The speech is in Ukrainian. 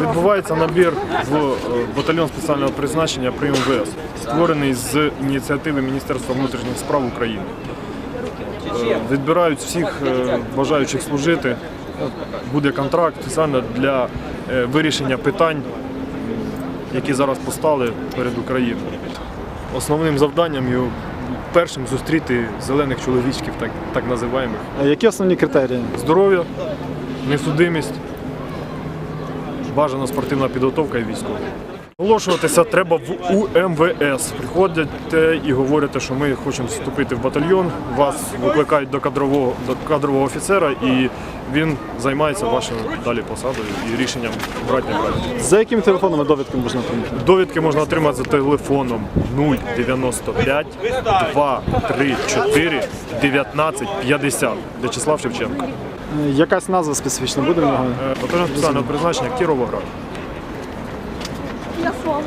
Відбувається набір в е, батальйон спеціального призначення при МВС, створений з ініціативи Міністерства внутрішніх справ України. Е, Відбирають всіх е, бажаючих служити. Буде контракт спеціально для вирішення питань, які зараз постали перед Україною. Основним завданням його першим зустріти зелених чоловічків, так, так називаємих. А Які основні критерії? Здоров'я, несудимість, бажана спортивна підготовка і військова. Оголошуватися треба в УМВС. Приходите і говорите, що ми хочемо вступити в батальйон. Вас викликають до кадрового до кадрового офіцера, і він займається вашою далі посадою і рішенням брати не брати. За якими телефонами довідки можна отримати? Довідки можна отримати за телефоном 095 234 19 50. В'ячеслав Шевченко. Е, Якась назва специфічна буде в нього? Е, Батальйон спеціального призначення Кіровоград. Я слово.